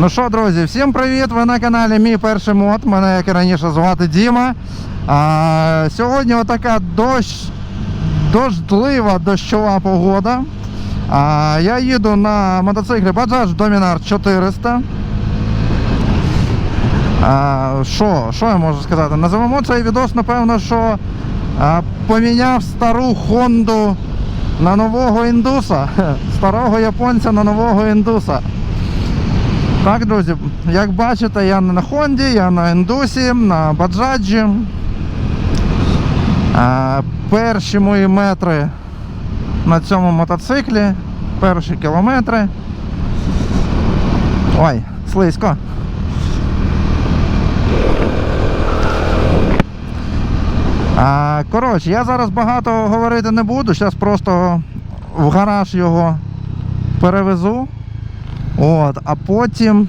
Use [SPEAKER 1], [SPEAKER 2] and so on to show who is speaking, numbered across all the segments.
[SPEAKER 1] Ну що, друзі, всім привіт! Ви на каналі Мій перший мод. Мене, як і раніше, звати Діма. А, сьогодні отака дощ, дождлива дощова погода. А, я їду на мотоциклі Bajaj Dominar 400. А, Що, що я можу сказати? Називаємо цей відос, напевно, що а, поміняв стару Хонду на нового індуса. Старого японця на нового індуса. Так, друзі, як бачите, я не на Хонді, я на індусі, на баджаджі. Перші мої метри на цьому мотоциклі, перші кілометри. Ой, слизько. Коротше, я зараз багато говорити не буду, зараз просто в гараж його перевезу. От, а потім.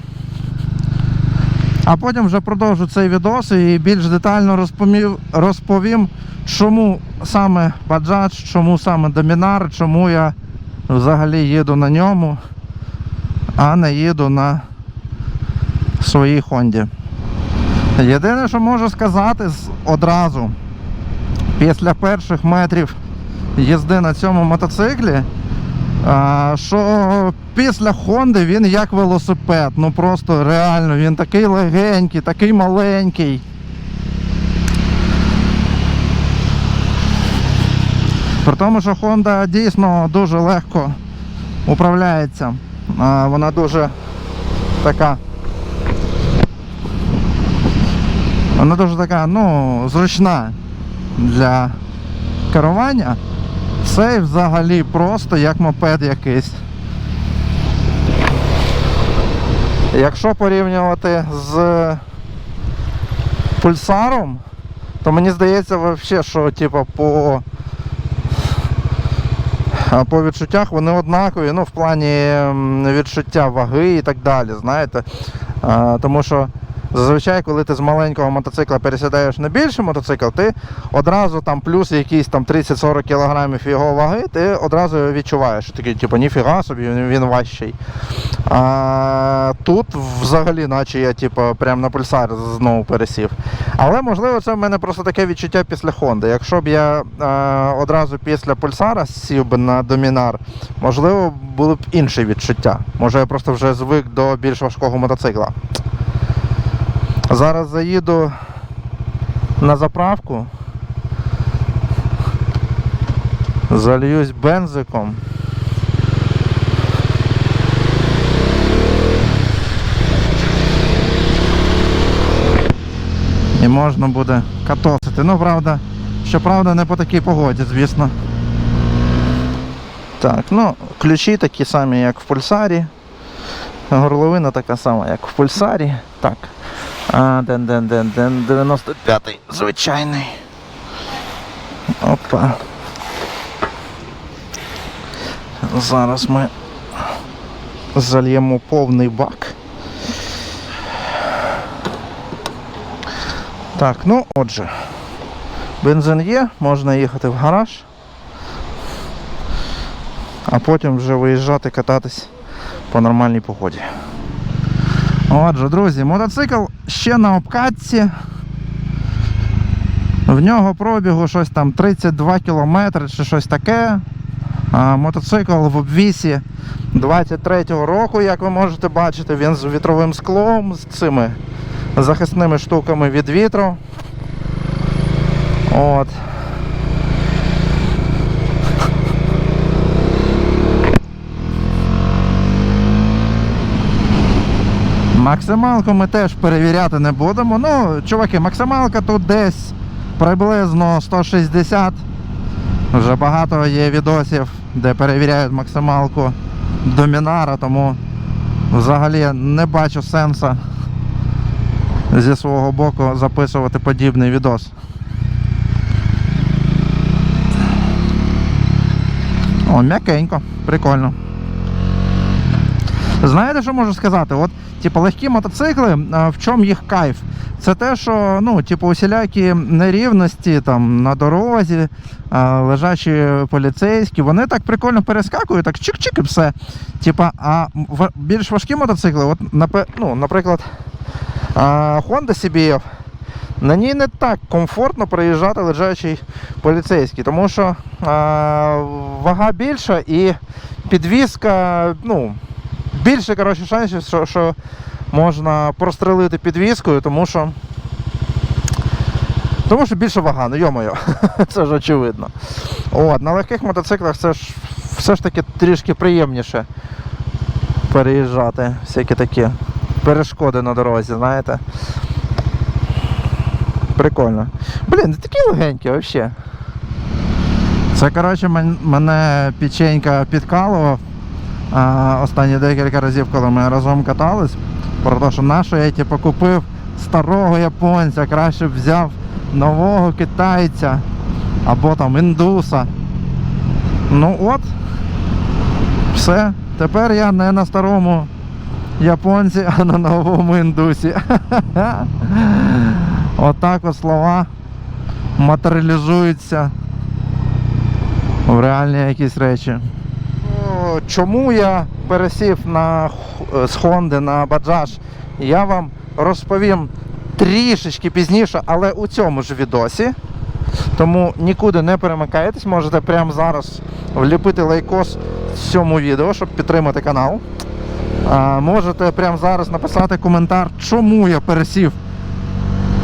[SPEAKER 1] А потім вже продовжу цей відос і більш детально розповім, розповім, чому саме Bajaj, чому саме Dominar, чому я взагалі їду на ньому, а не їду на своїй Хонді. Єдине, що можу сказати одразу, після перших метрів їзди на цьому мотоциклі, що після Хонди він як велосипед. Ну просто реально, він такий легенький, такий маленький. При тому, що Honda дійсно дуже легко управляється. Вона дуже така. Вона дуже така, ну, зручна для керування. Цей взагалі просто як мопед якийсь. Якщо порівнювати з пульсаром, то мені здається вообще, що типу, по, по відчуттях вони однакові, ну, в плані відчуття ваги і так далі, знаєте. Тому що зазвичай, коли ти з маленького мотоцикла пересідаєш на більший мотоцикл, ти одразу там плюс якісь там 30-40 кілограмів його ваги, ти одразу його відчуваєш. Такий, типу, ніфіга собі, він, важчий. А, тут взагалі, наче я типу, прям на пульсар знову пересів. Але можливо це в мене просто таке відчуття після Honda. Якщо б я е, одразу після пульсара сів би на домінар, можливо, було б інше відчуття. Може я просто вже звик до більш важкого мотоцикла. Зараз заїду на заправку. Зальюсь бензиком. І можна буде катосити. Ну, правда, щоправда, не по такій погоді, звісно. Так, ну, ключі такі самі, як в пульсарі. Горловина така сама, як в пульсарі. Так. А, ден ден ден ден 95-й. Звичайний. Опа. Зараз ми зальємо повний бак. Так, ну отже. Бензин є, можна їхати в гараж. А потім вже виїжджати кататись по нормальній погоді. Отже, друзі, мотоцикл ще на обкатці. В нього пробігу щось там 32 кілометри чи щось таке. А, мотоцикл в обвісі 23-го року, як ви можете бачити, він з вітровим склом, з цими захисними штуками від вітру. От. Максималку ми теж перевіряти не будемо. Ну, чуваки, максималка тут десь приблизно 160. Вже багато є відосів, де перевіряють максималку домінара, тому взагалі не бачу сенсу зі свого боку записувати подібний відос. О, м'якенько, прикольно. Знаєте, що можу сказати? От, типу, легкі мотоцикли, в чому їх кайф? це те, що ну, типу, усілякі нерівності там на дорозі, лежачі поліцейські, вони так прикольно перескакують, так чик-чик і все. Типа, а більш важкі мотоцикли, от, ну, наприклад, а, Honda CBF, на ній не так комфортно проїжджати лежачий поліцейський, тому що вага більша і підвізка, ну, більше коротше, шансів, що, що можна прострелити підвіскою, тому що. Тому що більше вага, ну йомою, це ж очевидно. От, на легких мотоциклах це ж все ж таки трішки приємніше переїжджати, всякі такі перешкоди на дорозі, знаєте. Прикольно. Блін, такі легенькі взагалі. Це, коротше, мене печенька підкалував останні декілька разів, коли ми разом катались. Про те, що нащо я типу, купив старого японця, краще б взяв нового китайця або там індуса. Ну от, все. Тепер я не на старому японці, а на новому індусі. Отак от слова матеріалізуються в реальні якісь речі. Чому я пересів на, з Honda на Bajaj, я вам розповім трішечки пізніше, але у цьому ж відосі. Тому нікуди не перемикайтесь, можете прямо зараз вліпити лайкос цьому відео, щоб підтримати канал. А, можете прямо зараз написати коментар, чому я пересів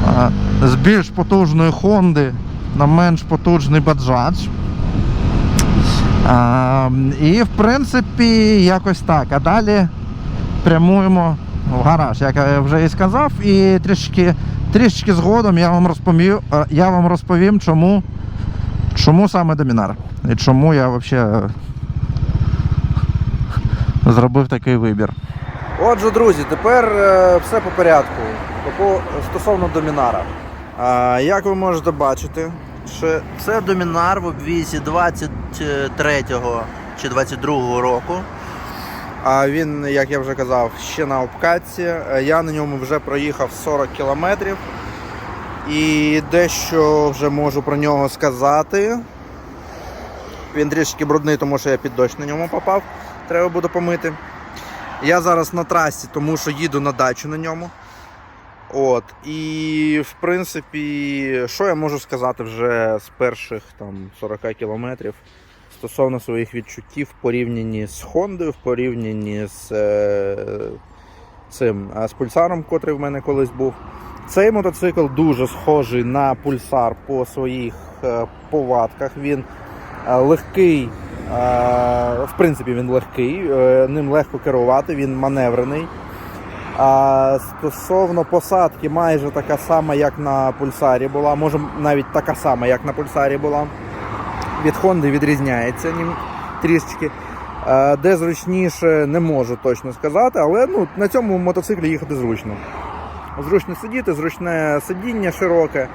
[SPEAKER 1] а, з більш потужної Honda на менш потужний Bajaj. А, і в принципі якось так. А далі прямуємо в гараж, як я вже і сказав, і трішки, трішки згодом я вам розповім, я вам розповім, чому, чому саме домінар. І чому я взагалі зробив такий вибір.
[SPEAKER 2] Отже, друзі, тепер е, все по порядку. Стосовно домінара. Як ви можете бачити, що це домінар в обвізі 23-го чи 22-го року. А він, як я вже казав, ще на обкатці. Я на ньому вже проїхав 40 кілометрів. І дещо вже можу про нього сказати. Він трішки брудний, тому що я під дощ на ньому попав. Треба буде помити. Я зараз на трасі, тому що їду на дачу на ньому. От. І в принципі, що я можу сказати вже з перших там 40 кілометрів стосовно своїх відчуттів в порівнянні з Хондою, в порівнянні з е, цим е, з пульсаром, котрий в мене колись був. Цей мотоцикл дуже схожий на пульсар по своїх е, повадках. Він е, легкий, е, в принципі, він легкий, е, ним легко керувати, він маневрений. А стосовно посадки, майже така сама, як на пульсарі була, може навіть така сама, як на пульсарі була. Від Honda відрізняється трішечки. Е, Де зручніше, не можу точно сказати, але ну, на цьому мотоциклі їхати зручно. Зручно сидіти, зручне сидіння широке.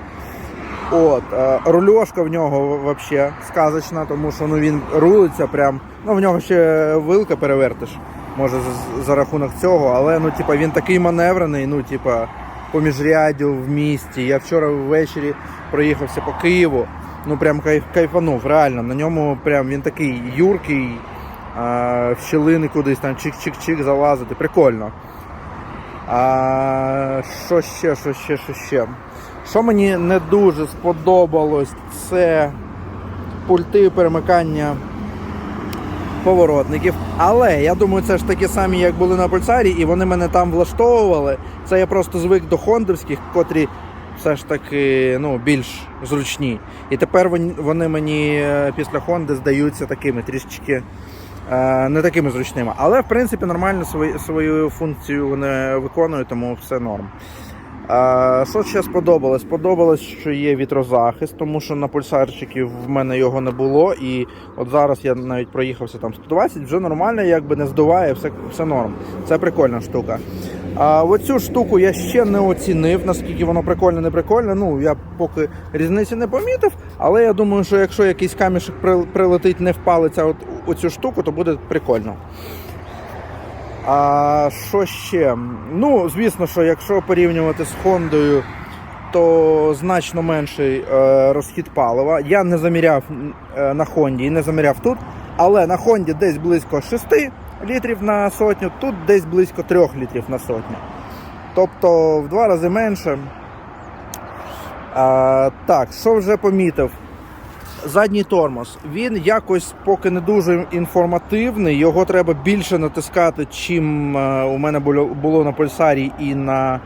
[SPEAKER 2] От, е, рульошка в нього взагалі сказочна, тому що ну, він рулиться прям. Ну, в нього ще вилка перевертиш, може за, рахунок цього, але ну, типа, він такий маневрений, ну, типа, по міжрядю в місті. Я вчора ввечері проїхався по Києву. Ну прям кайф, кайфанув, реально. На ньому прям він такий юркий, а, в щілини кудись там чик-чик-чик залазити. Прикольно. А, що ще, що ще, що ще? Що мені не дуже сподобалось, це пульти перемикання поворотників. Але я думаю, це ж такі самі, як були на пульсарі, і вони мене там влаштовували. Це я просто звик до хондовських, котрі все ж таки ну, більш зручні. І тепер вони, мені е, після Хонди здаються такими трішечки е, не такими зручними. Але в принципі нормально свою, свою функцію вони виконують, тому все норм. Що ще сподобалось? Сподобалось, що є вітрозахист, тому що на пульсарчиків в мене його не було. І от зараз я навіть проїхався там 120, вже нормально, якби не здуває, все, все норм. Це прикольна штука. А оцю штуку я ще не оцінив, наскільки воно прикольно, не прикольно. Ну, я поки різниці не помітив, але я думаю, що якщо якийсь камішек прилетить, не впалиться от у цю штуку, то буде прикольно. А що ще? Ну, звісно, що якщо порівнювати з Хондою, то значно менший е, розхід палива. Я не заміряв е, на Хонді і не заміряв тут, але на Хонді десь близько 6 літрів на сотню, тут десь близько 3 літрів на сотню. Тобто в два рази менше. А, так, що вже помітив? Задній тормоз. Він якось поки не дуже інформативний. Його треба більше натискати, чим е, у мене було, на Пульсарі і на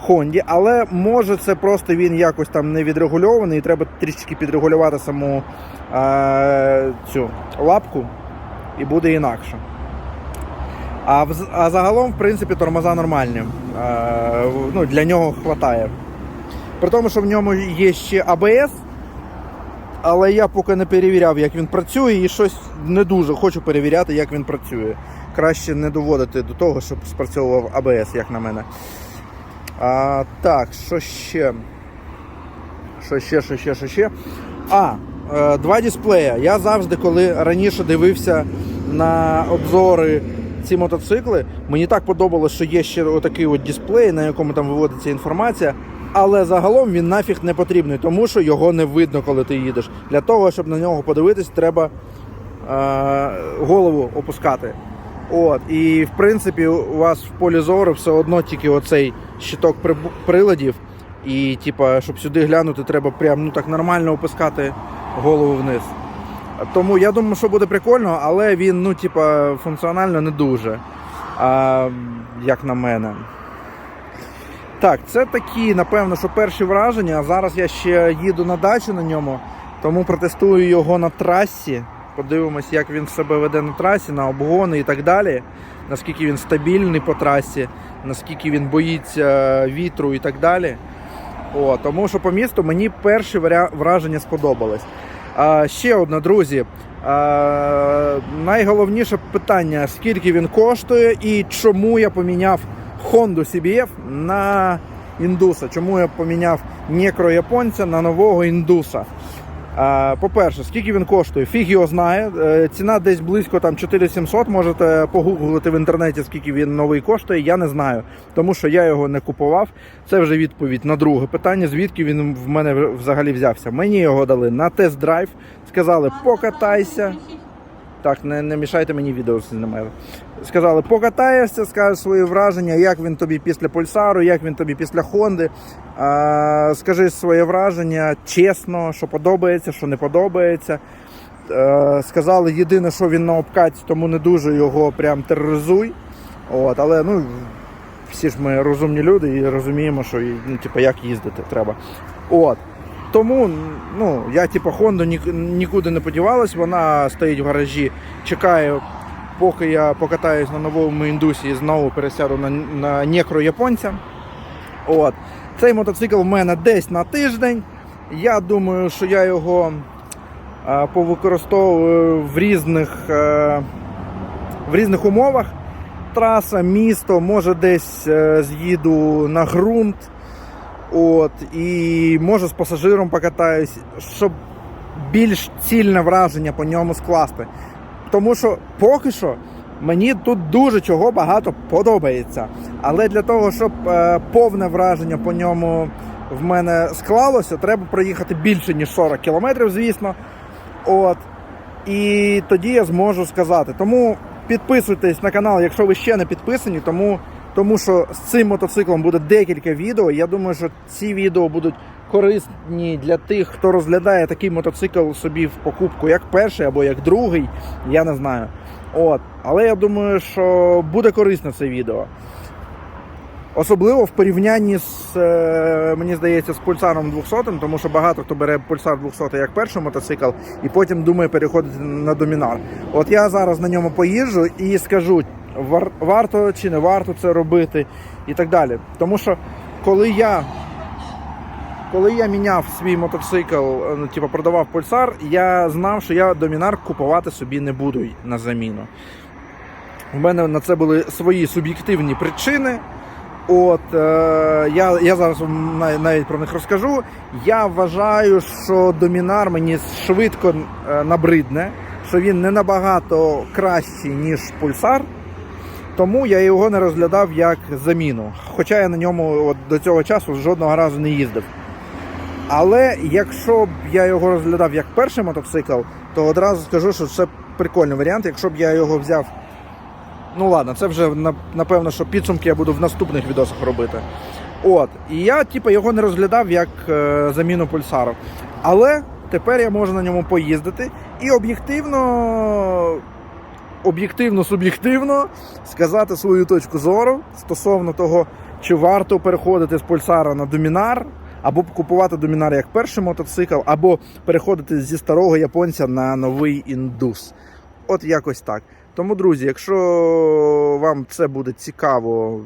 [SPEAKER 2] Хонді. Але може це просто він якось там не відрегульований, і треба трішки підрегулювати саму е, цю лапку, і буде інакше. А, а загалом, в принципі, тормоза нормальні. Е, ну, для нього вистачає. При тому, що в ньому є ще АБС, але я поки не перевіряв, як він працює, і щось не дуже хочу перевіряти, як він працює. Краще не доводити до того, щоб спрацьовував АБС, як на мене. А, так, що ще? Що ще, що ще, що ще? А, е, два дисплея. Я завжди, коли раніше дивився на обзори ці мотоцикли, мені так подобалось, що є ще отакий от дисплей, на якому там виводиться інформація. Але загалом він нафіг не потрібний, тому що його не видно, коли ти їдеш. Для того, щоб на нього подивитись, треба е, голову опускати. От, і в принципі, у вас в полі зору все одно тільки оцей щиток приладів. І, типа, щоб сюди глянути, треба прям ну так нормально опускати голову вниз. Тому я думаю, що буде прикольно, але він, ну, типа, функціонально не дуже. А, як на мене. Так, це такі, напевно, що перші враження. Зараз я ще їду на дачу на ньому, тому протестую його на трасі. Подивимось, як він себе веде на трасі, на обгони і так далі. Наскільки він стабільний по трасі, наскільки він боїться вітру і так далі. О, тому що по місту мені перші враження сподобались. А, ще одне, друзі. А, найголовніше питання: скільки він коштує і чому я поміняв Honda CBF на індуса? Чому я поміняв некро японця на нового індуса? По-перше, скільки він коштує? Фіг його знає. Е, Ціна десь близько там 4700. Можете погуглити в інтернеті, скільки він новий коштує. Я не знаю, тому що я його не купував. Це вже відповідь на друге питання. Звідки він в мене взагалі взявся? Мені його дали на тест-драйв. Сказали, покатайся. Так, не, не мішайте мені відео знімаю. Сказали, покатаєшся, скажеш свої враження, як він тобі після пульсару, як він тобі після Хонди. А, скажи своє враження чесно, що подобається, що не подобається. Е, сказали, єдине, що він на обкаті, тому не дуже його прям тероризуй. От, але ну, всі ж ми розумні люди і розуміємо, що ну, типу, як їздити треба. От. Тому ну, я, типу, Honda нікуди не подівалась, вона стоїть в гаражі, чекаю, поки я покатаюсь на новому індусі і знову пересяду на, на некро японця. От. Цей мотоцикл в мене десь на тиждень. Я думаю, що я його е, повикористовую в різних, е, в різних умовах. Траса, місто, може десь е, з'їду на ґрунт. От, і може з пасажиром покатаюсь, щоб більш цільне враження по ньому скласти. Тому що поки що мені тут дуже чого багато подобається. Але для того, щоб е, повне враження по ньому в мене склалося, треба проїхати більше, ніж 40 кілометрів, звісно. От. І тоді я зможу сказати. Тому підписуйтесь на канал, якщо ви ще не підписані, тому, тому що з цим мотоциклом буде декілька відео. Я думаю, що ці відео будуть корисні для тих, хто розглядає такий мотоцикл собі в покупку як перший або як другий. Я не знаю. От. Але я думаю, що буде корисно це відео. Особливо в порівнянні з, е, мені здається, з пульсаром 200, тому що багато хто бере пульсар 200 як перший мотоцикл і потім думає переходити на домінар. От я зараз на ньому поїжджу і скажу, варто чи не варто це робити і так далі. Тому що коли я, коли я міняв свій мотоцикл, е, ну, типу продавав пульсар, я знав, що я домінар купувати собі не буду на заміну. У мене на це були свої суб'єктивні причини. От е, я, я зараз навіть про них розкажу. Я вважаю, що домінар мені швидко е, набридне, що він не набагато кращий, ніж пульсар. Тому я його не розглядав як заміну. Хоча я на ньому от до цього часу жодного разу не їздив. Але якщо б я його розглядав як перший мотоцикл, то одразу скажу, що це прикольний варіант. Якщо б я його взяв. Ну ладно, це вже напевно, що підсумки я буду в наступних відосах робити. От, і я, типу, його не розглядав як е, заміну пульсару. Але тепер я можу на ньому поїздити і об'єктивно, об'єктивно, суб'єктивно сказати свою точку зору стосовно того, чи варто переходити з пульсара на домінар, або купувати домінар як перший мотоцикл, або переходити зі старого японця на новий індус. От якось так. Тому, друзі, якщо вам це буде цікаво,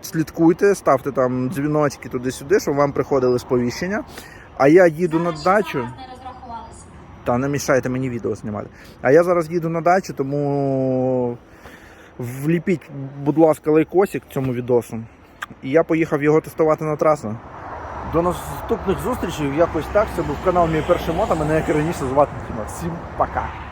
[SPEAKER 2] слідкуйте, ставте там дзвіночки туди-сюди, щоб вам приходили сповіщення. А я їду на дачу.
[SPEAKER 3] на вас не розрахувалися.
[SPEAKER 2] Та не мішайте мені відео знімати. А я зараз їду на дачу, тому вліпіть, будь ласка, лайкосик цьому відосу. І я поїхав його тестувати на трасу. До наступних зустрічей. Якось так. Це був канал Мій перший мото. Мене як і раніше звати Діма. Всім пока.